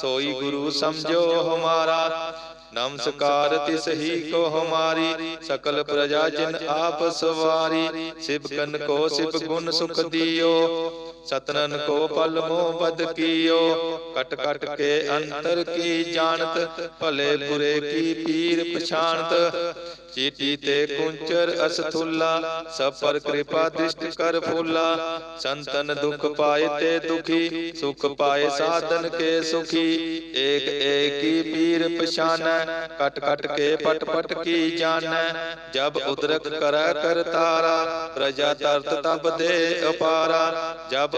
ਸੋਈ ਗੁਰੂ ਸਮਝੋ ਹਮਾਰਾ। ਨਮਸਕਾਰ ਤਿਸ ਹੀ ਕੋ ਹਮਾਰੀ, ਸਕਲ ਪ੍ਰਜਾ ਜਨ ਆਪ ਸਵਾਰੀ। ਸਿਵ ਕਨ ਕੋ ਸਿਵ ਗੁਣ ਸੁਖ ਦਿਓ। ਸਤਨਨ ਕੋ ਪਲ ਮੋ ਬਦ ਕੀਓ। ਕਟ ਕਟ ਕੇ ਅੰਤਰ ਕੀ ਜਾਣਤ, ਭਲੇ ਬੁਰੇ ਕੀ ਪੀਰ ਪਛਾਣਤ। ਚੀਟੀ ਤੇ ਕੁੰਚਰ ਅਸਥੁੱਲਾ ਸਭ ਪਰ ਕਿਰਪਾ ਦ੍ਰਿਸ਼ਟ ਕਰ ਫੁੱਲਾ। ਸੰਤਨ ਦੁਖ ਪਾਏ ਤੇ ਦੁਖੀ, ਸੁਖ ਪਾਏ ਸਾਧਨ ਕੇ ਸੁਖੀ। ਏਕ ਏਕੀ ਪੀਰ ਪਛਾਨੈ, ਕਟ ਕਟ ਕੇ ਪਟ ਪਟ ਕੀ ਜਾਣੈ। ਜਬ ਉਦਰਕ ਕਰੈ ਕਰ ਤਾਰਾ, ਪ੍ਰਜਾ ਤਰਤ ਤਬ ਦੇ ਅਪਾਰਾ। ਜਬ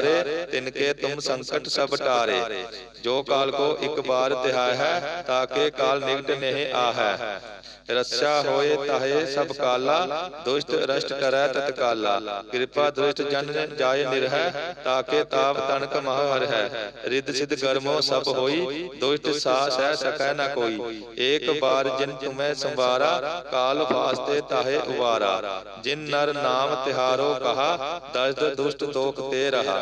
ਤਿਹਾਰੇ ਤਿਨ ਕੇ ਤੁਮ ਸੰਕਟ ਸਭ ਟਾਰੇ। ਜੋ ਕਾਲ ਕੋ ਇੱਕ ਬਾਰ ਤਿਹਾਇ ਹੈ ਤਾਕੇ ਕਾਲ ਨਿਕਟ ਨਹੀਂ ਆਹੈ। ਰੱਛਾ ਹੋਏ ਤਾਹੇ ਸਭ ਕਾਲਾ, ਦੁਸ਼ਟ ਰਸ਼ਟ ਕਰੈ ਤਤਕਾਲਾ ਕਿਰਪਾ ਦ੍ਰਿਸ਼ਟ ਜਨ ਜਾਏ ਨਿਰਹਿ ਤਾਕੇ ਤਾਪ ਤਨਕ ਮਹ ਹੈ ਰਿੱਧ ਸਿਧ ਗਰਮੋ ਸਭ ਹੋਈ, ਦੁਸ਼ਟ ਸਾ ਸਹਿ ਸਕੈ ਨਾ ਕੋਈ। ਏਕ ਬਾਰ ਜਿਨ ਤੁਮੈ ਸੰਵਾਰਾ, ਕਾਲ ਫਾਸਤੇ ਤਾਹੇ ਉਵਾਰਾ। ਜਿਨ ਨਰ ਨਾਮ ਤਿਹਾਰੋ ਕਹਾ ਦਸਦ ਦੁਸ਼ਟ ਤੋਕ ਤੇ ਰਹਾ।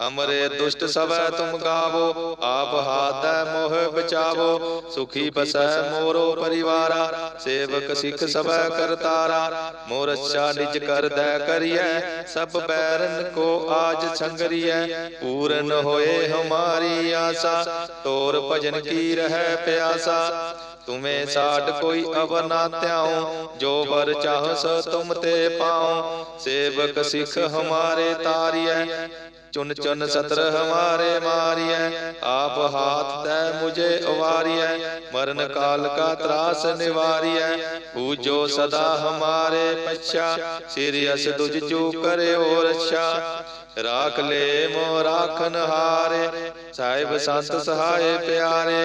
امرے دش سب تم گاو آب ہاتھ بچاو سخی بس مورو پریوارا سیوک سکھ سب کر تارا مور کر دہ کری سب کو آسا توجن کی رہ پیاسا تمہیں ساٹھ کوئی اب نا توبر چاہس تم تے پاؤ سیوک سکھ ہمارے تاری چن چن ستر ہمارے ماری ہے آپ ہاتھ دے مجھے اواری ہے مرن کال کا تراس نواری ہے پوجو سدا ہمارے پچھا سیریس دج جو کرے اور اچھا راکھ لے مو راکھن ہارے صاحب سانت سہائے پیارے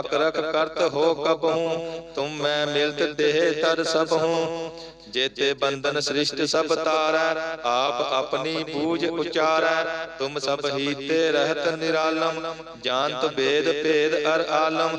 ਅਕਰਕ ਕਰਤ ਹੋ ਕਬਹੂ, ਤੁਮ ਮੈਂ ਮਿਲਤ ਦੇਹ ਤਰ ਸਭਹੂ। ਜੇਤੇ ਬੰਧਨ ਸ੍ਰਿਸ਼ਟ ਸਭ ਤਾਰੈ, ਆਪ ਆਪਣੀ ਪੂਜ ਉਚਾਰੈ। ਤੁਮ ਸਭ ਹੀਤੇ ਰਹਿਤ ਨਿਰਾਲਮ, ਜਾਣਤ ਭੇਦ ਭੇਦ ਅਰ ਆਲਮ।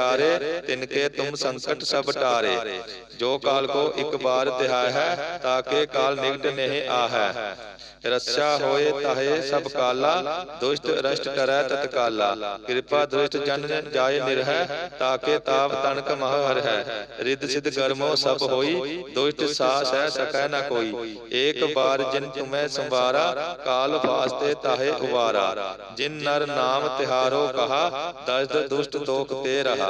ਤਿਹਾਰੇ ਤਿਨਕੇ ਤੁਮ ਸੰਕਟ ਸਭ ਟਾਰੇ। ਜੋ ਕਾਲ ਕੋ ਇੱਕ ਬਾਰ ਤਿਹਾਇ ਹੈ ਤਾਕੇ ਕਾਲ ਨਿਕਟ ਨਹੀਂ ਆਹੈ। ਰਸਾ ਹੋਏ ਤਾਹੇ ਸਭ ਕਾਲਾ, ਦੁਸ਼ਟ ਰਸ਼ਟ ਕਰੈ ਤਤਕਾਲਾ ਕਿਰਪਾ ਦੁਸ਼ਟ ਜਨ ਜਾਏ ਨਿਰਹਿ ਤਾਕੇ ਤਾਪ ਤਨਕ ਮਹ ਹਰ ਹੈ ਰਿੱਧ ਸਿਧ ਗਰਮੋ ਸਭ ਹੋਈ, ਦੁਸ਼ਟ ਸਾਸ ਹੈ ਸਕੈ ਨਾ ਕੋਈ। ਏਕ ਬਾਰ ਜਿਨ ਤੁਮੈ ਸੰਵਾਰਾ, ਕਾਲ ਫਾਸਤੇ ਤਾਹੇ ਉਵਾਰਾ। ਜਿਨ ਨਰ ਨਾਮ ਤਿਹਾਰੋ ਕਹਾ ਦਸਦ ਦੁਸ਼ਟ ਦੋਖ ਤੇ ਰਹਾ।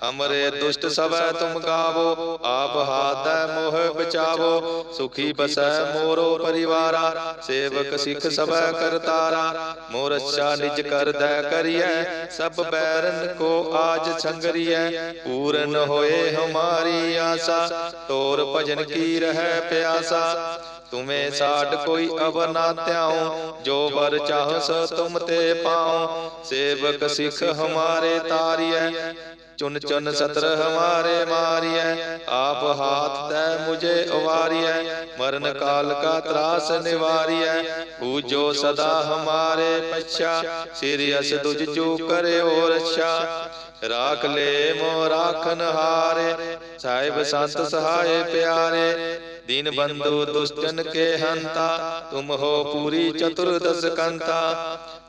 امرے دشت سب تم کاو آپ ہاتھ موہ بچاو سکھی بس مورو پریوارا سیوک سکھ سب کر تارا مور کر بیرن کو پورن ہوئے ہماری آسا تور توجن کی رہ پیاسا تمہیں ساٹھ کوئی اب نہ تیاؤں جو بر چاہ تم تے پاؤں سیوک سکھ ہمارے تاری ہے ਚੁਨ ਚੁਨ ਸਤਰ ਹਮਾਰੇ ਮਾਰੀਐ। ਆਪ ਹਾਥ ਤੈ ਮੁਝੇ ਉਵਾਰੀਐ ਮਰਨ ਕਾਲ ਕਾ ਤਰਾਸ ਨਿਵਾਰੀਐ। ਪੂਜੋ ਸਦਾ ਹਮਾਰੇ ਪਛਾ। ਸਿਰਿ ਅਸ ਤੁਜ ਜੋ ਕਰਿਓ ਰਛਾ ਰਾਖ ਲੈ ਮੋ ਰਾਖਨ ਹਾਰੇ ਸਾਹਿਬ ਸੰਤ ਸਹਾਏ ਪਿਆਰੇ। ਦੀਨ ਬੰਧੂ ਦੁਸ਼ਟਨ ਕੇ ਹੰਤਾ। ਤੁਮ ਹੋ ਪੂਰੀ ਚਤੁਰਦਸ ਕੰਤਾ।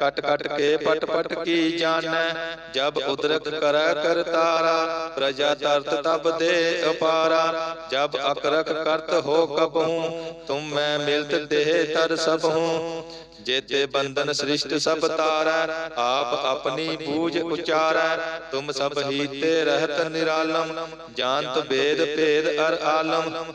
ਕਟ ਕਟ ਕੇ ਪਟ ਪਟ ਕੀ ਜਾਣੈ? ਜਬ ਉਦਰਕ ਕਰੈ ਕਰਤਾਰਾ ਪ੍ਰਜਾ ਤਰਤ ਤਬ ਦੇ ਅਪਾਰਾ। ਜਬ ਅਕਰਕ ਕਰਤ ਹੋ ਕਬਹੂ ਤੁਮ ਮੈਂ ਮਿਲਤ ਦੇਹ ਤਰ ਸਭ। ਜੇਤੇ ਬੰਧਨ ਸ੍ਰਿਸ਼ਟ ਸਭ ਤਾਰੈ, ਆਪ ਆਪਣੀ ਬੂਝ ਉਚਾਰੈ। ਤੁਮ ਸਭ ਹੀ ਤੇ ਰਹਿਤ ਨਿਰਾਲਮ, ਜਾਣਤ ਵੇਦ ਭੇਦ ਅਰ ਆਲਮ।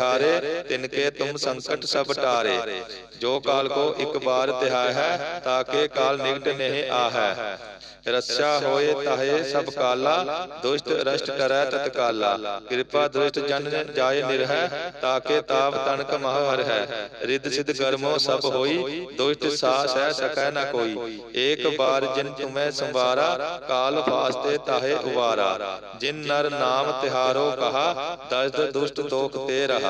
ਤਿਹਾਰੇ ਤਿਨਕੇ ਤੁਮ ਸੰਕਟ ਸਭ ਟਾਰੇ। ਜੋ ਕਾਲ ਕੋ ਇੱਕ ਬਾਰ ਤਿਹਾਇ ਹੈ ਤਾਕੇ ਕਾਲ ਨਿਕਟ ਨਹਿ ਆਹੈ। ਰਸਾ ਹੋਏ ਤਾਹੇ ਸਭ ਕਾਲਾ, ਦੁਸ਼ਟ ਰਸ਼ਟ ਕਰੈ ਤਤਕਾਲਾ ਕਿਰਪਾ ਦ੍ਰਿਸ਼ਟ ਜਨ ਜਾਏ ਨਿਰਹਿ ਤਾਕੇ ਤਾਪ ਤਨਕ ਮਹ ਹਰ ਹੈ ਰਿੱਧ ਸਿਧ ਕਰਮੋ ਸਭ ਹੋਈ, ਦੁਸ਼ਟ ਸਾ ਸਹਿ ਸਕੈ ਨਾ ਕੋਈ। ਏਕ ਬਾਰ ਜਿਨ ਤੁਮੈ ਸੰਵਾਰਾ, ਕਾਲ ਫਾਸਤੇ ਤਾਹੇ ਉਵਾਰਾ। ਜਿਨ ਨਰ ਨਾਮ ਤਿਹਾਰੋ ਕਹਾ ਦਸਦ ਦੁਸ਼ਟ ਤੋਖ ਤੇ ਰਹਾ।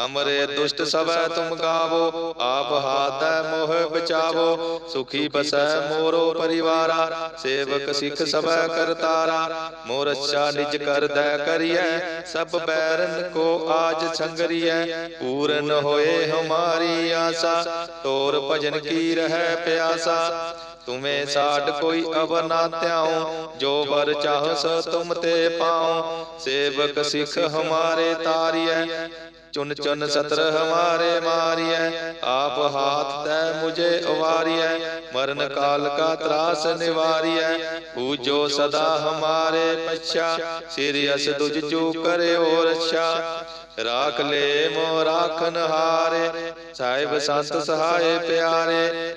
ਹਮਰੇ ਦੁਸ਼ਟ ਸਵੈ ਤੁਮ ਗਾਵੋ, ਆਪ ਹਾਥੈ ਮੋਹ ਬਚਾਵੋ, ਸੁਖੀ ਬਸੈ ਮੋਰੋ ਪਰਿਵਾਰਾ, ਸੇਵਕ ਸਿੱਖ ਸਵੈ ਕਰਤਾਰਾ ਮੋਰ ਅੱਛਾ ਨਿਜ ਕਰਦੈ ਕਰੀਐ, ਸਭ ਬੈਰਨ ਕੋ ਆਜ ਸੰਗਰੀਐ, ਪੂਰਨ ਹੋਏ ਹਮਾਰੀ ਆਸਾ, ਤੋਰ ਭਜਨ ਕੀ ਰਹਿ ਪਿਆਸਾ, ਤੁਮੇ ਸਾਡ ਕੋਈ ਅਵ ਨਾ ਧਿਆਉ, ਜੋ ਵਰ ਚਾਹ ਸ ਤੁਮ ਤੇ ਪਾਉ, ਸੇਵਕ ਸਿੱਖ ਹਮਾਰੇ ਤਾਰੀਐ ਚੁਨ ਚੁਨ ਸਤਰ ਹਮਾਰੇ ਮਾਰੀਐ। ਆਪ ਹਾਥ ਤੈ ਮੁਝੇ ਉਵਾਰੀਐ ਮਰਨ ਕਾਲ ਕਾ ਤਰਾਸ ਨਿਵਾਰੀਐ। ਪੂਜੋ ਸਦਾ ਹਮਾਰੇ ਪਛਾ। ਸਿਰ ਅਸ ਤੁਜ ਜੋ ਕਰਿਓ ਰਛਾ ਰਾਖ ਲੈ ਮੋ ਰਾਖਨ ਹਾਰੇ ਸਾਹਿਬ ਸੰਤ ਸਹਾਏ ਪਿਆਰੇ।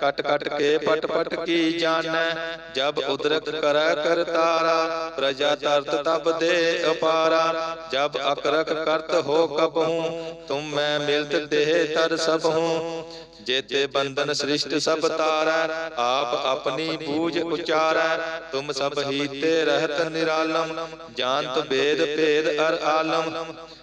ਕਟ ਕਟ ਕੇ ਪਟ ਪਟ ਕੀ ਜਾਣੈ? ਜਬ ਉਦਰਕ ਕਰੈ ਕਰਤਾਰਾ ਪ੍ਰਜਾ ਤਰਤ ਤਬ ਦੇ ਅਪਾਰਾ। ਜਬ ਅਕਰਕ ਕਰਤ ਹੋ ਕਬਹੂ ਤੁਮ ਮੈਂ ਮਿਲਤ ਦੇਹ ਤਰ ਸਭ ਜੇਤੇ ਬੰਧਨ ਸ੍ਰਿਸ਼ਟ ਸਭ ਤਾਰੈ, ਆਪ ਆਪਣੀ ਬੂਝ ਉਚਾਰੈ। ਤੁਮ ਸਭ ਹੀ ਤੇ ਰਹਿਤ ਨਿਰਾਲਮ, ਜਾਣਤ ਵੇਦ ਭੇਦ ਅਰ ਆਲਮ।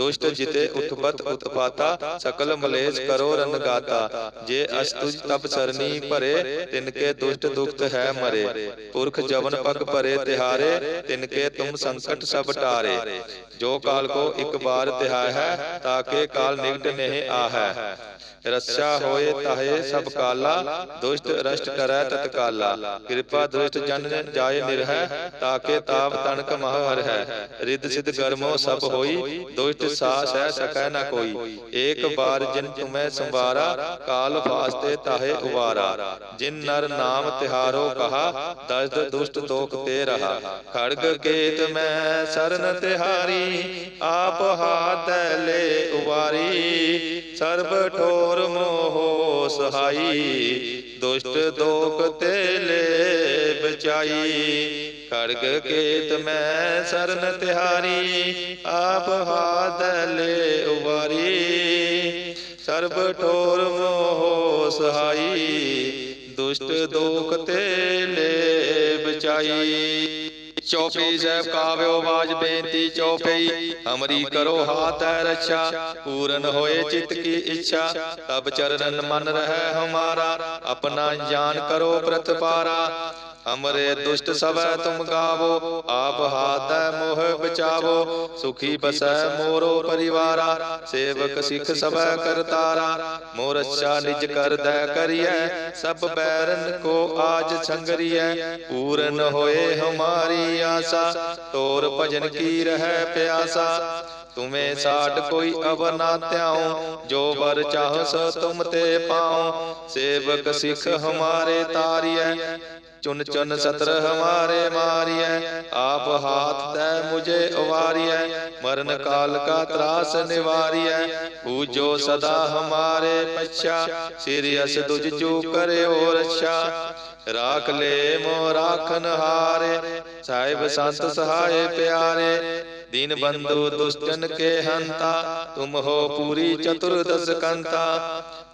ਦੁਸ਼ਟ ਜਿਤੇ ਉਤਪਤ ਉਤਪਾਤਾ ਸਕਲ ਮਲੇਸ਼ ਕਰੋ ਰਨਗਾਤਾ ਜੇ ਅਸਤੁਜ ਤਬ ਸਰਨੀ ਭਰੇ ਤਿਨਕੇ ਦੁਸ਼ਟ ਦੁਖਤ ਹੈ ਮਰੇ। ਪੁਰਖ ਜਵਨ ਪਗ ਭਰੇ ਤਿਹਾਰੇ ਤਿਨਕੇ ਤੁਮ ਸੰਕਟ ਸਭ ਟਾਰੇ ਜੋ ਕਾਲ ਕੋ ਇੱਕ ਬਾਰ ਤਿਹਾਇ ਹੈ ਤਾਕੇ ਕਾਲ ਨਿਕਟ ਨਹਿ ਆਹੈ ਰਸਾ ਹੋਏ ਤਾਹੇ ਸਭ ਕਾਲਾ ਦੁਸ਼ਟ ਰਸ਼ਟ ਕਰੈ ਤਤਕਾਲਾ ਕਿਰਪਾ ਦ੍ਰਿਸ਼ਟ ਜਨ ਜਾਏ ਨਿਰਹਿ ਤਾਕੇ ਤਾਪ ਤਨਕ ਮਹ ਹਰ ਹੈ ਰਿੱਧ ਸਿਧ ਗਰਮੋ ਸਭ ਹੋਈ ਦੁਸ਼ਟ ਸਾਸ ਹੈ ਸਕੈ ਨ ਕੋਈ। ਏਕ ਬਾਰ ਜਿਨ ਤੁਮੈ ਸੰਵਾਰਾ, ਕਾਲ ਫਾਸਤੇ ਤਾਹੇ ਉਵਾਰਾ। ਜਿਨ ਨਰ ਨਾਮ ਤਿਹਾਰੋ ਕਹਾ ਦਸਦ ਦੁਸ਼ਟ ਦੋਖ ਤੇ ਰਹਾ। ਖੜਗ ਕੇਤ ਮੈਂ ਸਰਨ ਤਿਹਾਰੀ, ਆਪ ਹਾਥ ਲੈ ਉਵਾਰੀ। ਸਰਬ ਠੋਰ ਮੋਹ ਸਹਾਈ, ਦੁਸ਼ਟ ਦੋਖ ਤੇ ਲੈ ਬਚਾਈ। ਖੜਗ ਕੇਤ ਮੈਂ ਸਰਨ ਤਿਹਾਰੀ, ਆਪ ਹਾਦਲੇ ਲੈ ਉਵਾਰੀ। ਸਰਬ ਠੋਰ ਮੋਹ ਸਹਾਈ, ਦੁਸ਼ਟ ਦੋਖ ਤੇ ਲੈ ਬਚਾਈ ਚੌਪਈ ਸਾਹਿਬ ਕਾਵਿਓ ਬਾਜ ਬੇਨਤੀ ਚੌਪਈ ਹਮਰੀ ਕਰੋ ਹਾਥ ਰਛਾ, ਪੂਰਨ ਹੋਏ ਚਿਤ ਕੀ ਇੱਛਾ। ਤਬ ਚਰਨ ਮਨ ਰਹਿ ਹਮਾਰਾ, ਆਪਣਾ ਜਾਨ ਕਰੋ ਪ੍ਰਤਪਾਰਾ। ਹਮਰੇ ਦੁਸ਼ਟ ਸਭੈ ਤੁਮ ਗਾਵੋ, ਆਪ ਹਾਥ ਮੋਹ ਬਚਾਵੋ, ਸੁਖੀ ਬਸੈ ਮੋਰੋ ਪਰਿਵਾਰਾ, ਸੇਵਕ ਸਿੱਖ ਸਭੈ ਕਰਤਾਰਾ ਮੋਰ ਅੱਛਾ ਨਿਜ ਕਰਦੈ ਕਰੀਐ, ਸਭ ਬੈਰਨ ਕੋ ਆਜ ਸੰਗਰੀਐ, ਪੂਰਨ ਹੋਏ ਹਮਾਰੀ ਆਸਾ ਤੋਰ ਭਜਨ ਕੀ ਰਹਿ ਪਿਆਸਾ, ਤੁਮੇ ਸਾਡ ਕੋਈ ਅਵਰ ਨਾ ਧਿਆਉ, ਜੋ ਵਰ ਚਾਹ ਸੋ ਤੁਮ ਤੇ ਪਾਉ, ਸੇਵਕ ਸਿੱਖ ਹਮਾਰੇ ਤਾਰੀਐ چن چن ستر ہمارے ماری ہے آپ ہاتھ دے مجھے اواری ہے مرن کال کا تراس نواری ہے ہو جو صدا ہمارے پچھا سیریس تجھ جو کرے اور اچھا راکھ لے مو راکھن ہارے صاحب سانت سہائے پیارے دین بندو دستن کے ہنتا تم ہو پوری چطر دس کنتا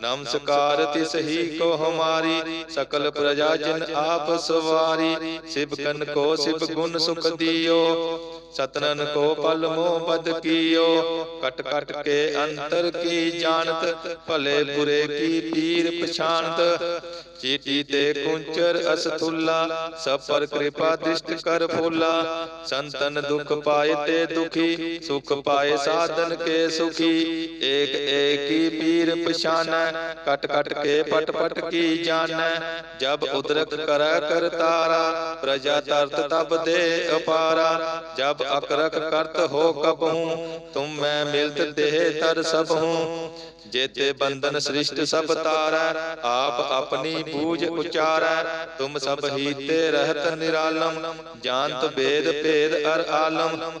ਨਮਸਕਾਰ ਤਿਸ ਹੀ ਕੋ ਹਮਾਰੀ ਸਕਲ ਪ੍ਰਜਾ ਜਨ ਆਪ ਸਵਾਰੀ ਸਿਬ ਕਨ ਕੋ ਸਿਬ ਗੁਣ ਸੁਖ ਦਿਓ, ਸਤਨਨ ਕੋ ਪਲ ਮੋਹ ਬਦ ਕੀਓ, ਕਟ ਕਟ ਕੇ ਅੰਤਰ ਕੀ ਜਾਣਤ, ਭਲੇ ਬੁਰੇ ਕੀ ਪੀਰ ਪਛਾਨਤ ਚੀਟੀ ਤੇ ਕੁੰਚਰ ਅਸਥੁੱਲਾ ਸਭ ਪਰ ਕਿਰਪਾ ਦ੍ਰਿਸ਼ਟ ਕਰ ਫੋਲਾ, ਸੰਤਨ ਦੁਖ ਪਾਏ ਤੇ ਦੁਖੀ, ਸੁਖ ਪਾਏ ਸਾਧਨ ਕੇ ਸੁਖੀ, ਏਕ ਏਕੀ ਪੀਰ ਪਛਾਨੈ ਕਟ ਕਟ ਕੇ ਪਟ ਪਟ ਕੀ ਜਾਣੈ? ਜਬ ਉਦਰਕ ਕਰੈ ਕਰਤਾਰਾ ਪ੍ਰਜਾ ਤਰਤ ਤਬ ਦੇ ਅਪਾਰਾ। ਜਬ ਅਕਰਕ ਕਰਤ ਹੋ ਕਬਹੂ ਤੁਮ ਮੈਂ ਮਿਲਤ ਦੇਹ ਤਰ ਸਭਹੂ ਜੇਤੇ ਬੰਧਨ ਸ੍ਰਿਸ਼ਟ ਸਭ ਤਾਰੈ, ਆਪ ਆਪਣੀ ਪੂਜ ਉਚਾਰੈ। ਤੁਮ ਸਭ ਹੀਤੇ ਰਹਿਤ ਨਿਰਾਲਮ, ਜਾਣਤ ਭੇਦ ਭੇਦ ਅਰ ਆਲਮ।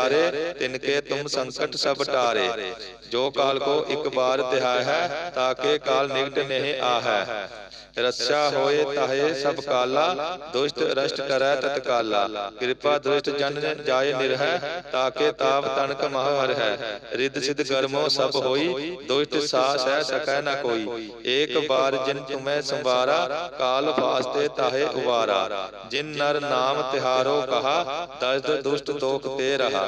ਤਿਹਾਰੇ ਤਿਨਕੇ ਤੁਮ ਸੰਕਟ ਸਭ ਟਾਰੇ। ਜੋ ਕਾਲ ਕੋ ਇੱਕ ਬਾਰ ਤਿਹਾਇ ਹੈ ਤਾਕੇ ਕਾਲ ਨਿਕਟ ਨਹੀਂ ਆਹੈ ਰੱਛਾ ਹੋਏ ਤਾਹੇ ਸਭ ਕਾਲਾ, ਦੁਸ਼ਟ ਰਸ਼ਟ ਕਰੈ ਤਤਕਾਲਾ ਕਿਰਪਾ ਦੁਸ਼ਟ ਜਨ ਜਾਏ ਨਿਰਹਿ ਤਾਕੇ ਤਾਪ ਤਨਕ ਮਹ ਹੈ। ਰਿੱਧ ਸਿਧ ਕਰਮੋ ਸਭ ਹੋਈ, ਦੁਸ਼ਟ ਸਾਸ ਹੈ ਸਕੈ ਨਾ ਕੋਈ। ਏਕ ਬਾਰ ਜਿਨ ਤੁਮੈ ਸੰਵਾਰਾ, ਕਾਲ ਫਾਸਤੇ ਤਾਹੇ ਉਵਾਰਾ। ਜਿਨ ਨਰ ਨਾਮ ਤਿਹਾਰੋ ਕਹਾ ਦਸਦ ਦੁਸ਼ਟ ਤੋਕ ਤੇ ਰਹਾ।